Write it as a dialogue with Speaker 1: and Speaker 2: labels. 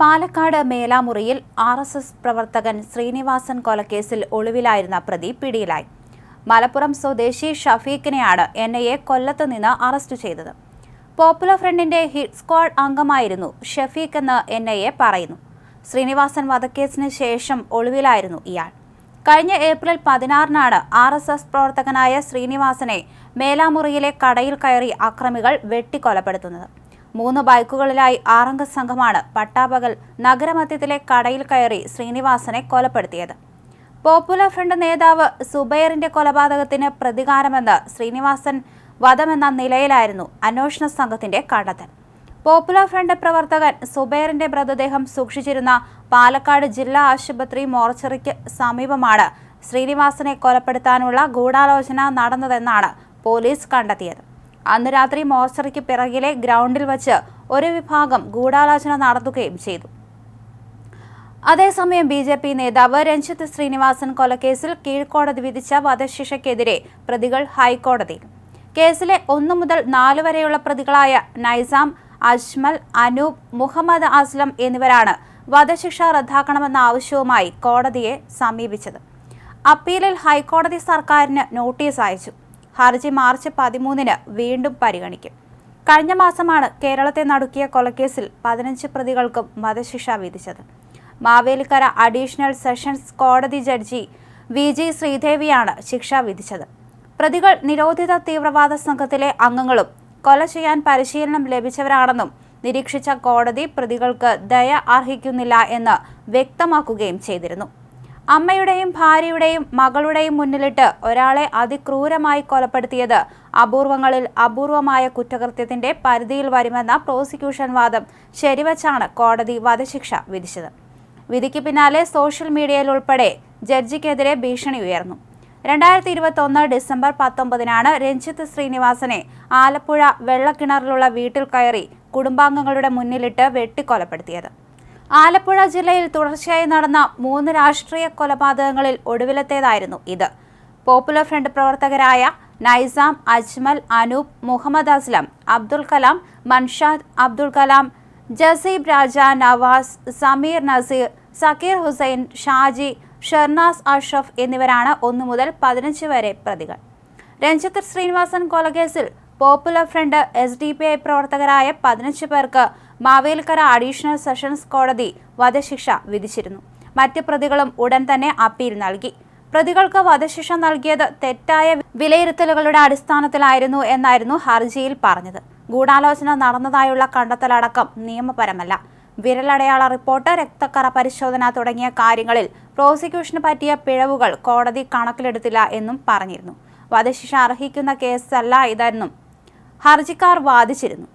Speaker 1: പാലക്കാട് മേലാമുറിയിൽ R S S പ്രവർത്തകൻ ശ്രീനിവാസൻ കൊലക്കേസിൽ ഒളിവിലായിരുന്ന പ്രതി പിടിയിലായി. മലപ്പുറം സ്വദേശി ഷഫീഖിനെയാണ് എൻ ഐ എ കൊല്ലത്ത് നിന്ന് അറസ്റ്റ് ചെയ്തത്. പോപ്പുലർ ഫ്രണ്ടിന്റെ ഹിറ്റ് സ്ക്വാഡ് അംഗമായിരുന്നു ഷഫീഖ് എന്ന് എൻ ഐ എ പറയുന്നു. ശ്രീനിവാസൻ വധക്കേസിന് ശേഷം ഒളിവിലായിരുന്നു ഇയാൾ. കഴിഞ്ഞ ഏപ്രിൽ പതിനാറിനാണ് ആർ എസ് എസ് പ്രവർത്തകനായ ശ്രീനിവാസനെ മേലാമുറിയിലെ കടയിൽ കയറി അക്രമികൾ വെട്ടിക്കൊലപ്പെടുത്തുന്നത്. മൂന്ന് ബൈക്കുകളിലായി ആറംഗ സംഘമാണ് പട്ടാപകൽ നഗരമധ്യത്തിലെ കടയിൽ കയറി ശ്രീനിവാസനെ കൊലപ്പെടുത്തിയത്. പോപ്പുലർ ഫ്രണ്ട് നേതാവ് സുബൈറിന്റെ കൊലപാതകത്തിന് പ്രതികാരമെന്ന് ശ്രീനിവാസൻ വധമെന്ന നിലയിലായിരുന്നു അന്വേഷണ സംഘത്തിന്റെ കണ്ടെത്തൽ. പോപ്പുലർ ഫ്രണ്ട് പ്രവർത്തകൻ സുബൈറിന്റെ മൃതദേഹം സൂക്ഷിച്ചിരുന്ന പാലക്കാട് ജില്ലാ ആശുപത്രി മോർച്ചറിക്ക് സമീപമാണ് ശ്രീനിവാസനെ കൊലപ്പെടുത്താനുള്ള ഗൂഢാലോചന നടന്നതെന്നാണ് പോലീസ് കണ്ടെത്തിയത്. അന്ന് രാത്രി മോർച്ചറിക്ക് പിറകിലെ ഗ്രൗണ്ടിൽ വച്ച് ഒരു വിഭാഗം ഗൂഢാലോചന നടത്തുകയും ചെയ്തു. അതേസമയം ബി ജെ പി നേതാവ് രഞ്ജിത്ത് ശ്രീനിവാസൻ കൊലക്കേസിൽ കീഴ്ക്കോടതി വിധിച്ച വധശിക്ഷയ്ക്കെതിരെ പ്രതികൾ ഹൈക്കോടതിയിൽ കേസിലെ ഒന്നു മുതൽ നാല് വരെയുള്ള പ്രതികളായ നൈസാം അജ്മൽ അനൂപ് മുഹമ്മദ് അസ്ലം എന്നിവരാണ് വധശിക്ഷ റദ്ദാക്കണമെന്ന ആവശ്യവുമായി കോടതിയെ സമീപിച്ചത്. അപ്പീലിൽ ഹൈക്കോടതി സർക്കാരിന് നോട്ടീസ് അയച്ചു. ഹർജി മാർച്ച് പതിമൂന്നിന് വീണ്ടും പരിഗണിക്കും. കഴിഞ്ഞ മാസമാണ് കേരളത്തെ നടുക്കിയ കൊലക്കേസിൽ പതിനഞ്ച് പ്രതികൾക്കും വധശിക്ഷ വിധിച്ചത്. മാവേലിക്കര അഡീഷണൽ സെഷൻസ് കോടതി ജഡ്ജി വി ജി ശ്രീദേവിയാണ് ശിക്ഷ വിധിച്ചത്. പ്രതികൾ നിരോധിത തീവ്രവാദ സംഘത്തിലെ അംഗങ്ങളും കൊല ചെയ്യാൻ പരിശീലനം ലഭിച്ചവരാണെന്നും നിരീക്ഷിച്ച കോടതി പ്രതികൾക്ക് ദയ അർഹിക്കുന്നില്ല എന്ന് വ്യക്തമാക്കുകയും ചെയ്തിരുന്നു. അമ്മയുടെയും ഭാര്യയുടെയും മകളുടെയും മുന്നിലിട്ട് ഒരാളെ അതിക്രൂരമായി കൊലപ്പെടുത്തിയത് അപൂർവങ്ങളിൽ അപൂർവമായ കുറ്റകൃത്യത്തിന്റെ പരിധിയിൽ വരുമെന്ന പ്രോസിക്യൂഷൻ വാദം ശരിവച്ചാണ് കോടതി വധശിക്ഷ വിധിച്ചത്. വിധിക്ക് പിന്നാലെ സോഷ്യൽ മീഡിയയിൽ ഉൾപ്പെടെ ജഡ്ജിക്കെതിരെ ഭീഷണി ഉയർന്നു. രണ്ടായിരത്തി ഇരുപത്തി ഒന്ന് ഡിസംബർ പത്തൊമ്പതിനാണ് രഞ്ജിത്ത് ശ്രീനിവാസനെ ആലപ്പുഴ വെള്ളക്കിണറിലുള്ള വീട്ടിൽ കയറി കുടുംബാംഗങ്ങളുടെ മുന്നിലിട്ട് വെട്ടിക്കൊലപ്പെടുത്തിയത്. ആലപ്പുഴ ജില്ലയിൽ തുടർച്ചയായി നടന്ന മൂന്ന് രാഷ്ട്രീയ കൊലപാതകങ്ങളിൽ ഒടുവിലത്തേതായിരുന്നു ഇത്. പോപ്പുലർ ഫ്രണ്ട് പ്രവർത്തകരായ നൈസാം അജ്മൽ അനൂപ് മുഹമ്മദ് അസ്ലം അബ്ദുൽ കലാം മൻഷാദ് അബ്ദുൽ കലാം ജസീബ് രാജ നവാസ് സമീർ നസീർ സക്കീർ ഹുസൈൻ ഷാജി ഷെർനാസ് അഷ്റഫ് എന്നിവരാണ് ഒന്നു മുതൽ പതിനഞ്ച് വരെ പ്രതികൾ. Ranjith Sreenivasan കൊലക്കേസിൽ popular front S D P I പ്രവർത്തകരായ പതിനഞ്ച് പേർക്ക് മാവേലിക്കര അഡീഷണൽ സെഷൻസ് കോടതി വധശിക്ഷ വിധിച്ചിരുന്നു. മറ്റ് പ്രതികളും ഉടൻ തന്നെ അപ്പീൽ നൽകി. പ്രതികൾക്ക് വധശിക്ഷ നൽകിയത് തെറ്റായ വിലയിരുത്തലുകളുടെ അടിസ്ഥാനത്തിലായിരുന്നു എന്നായിരുന്നു ഹർജിയിൽ പറഞ്ഞത്. ഗൂഢാലോചന നടന്നതായുള്ള കണ്ടെത്തലടക്കം നിയമപരമല്ല. വിരലടയാള റിപ്പോർട്ട് രക്തക്കറ പരിശോധന തുടങ്ങിയ കാര്യങ്ങളിൽ പ്രോസിക്യൂഷന് പറ്റിയ പിഴവുകൾ കോടതി കണക്കിലെടുത്തില്ല എന്നും പറഞ്ഞിരുന്നു. വധശിക്ഷ അർഹിക്കുന്ന കേസല്ല ഇതെന്നും ഹർജിക്കാർ വാദിച്ചിരുന്നു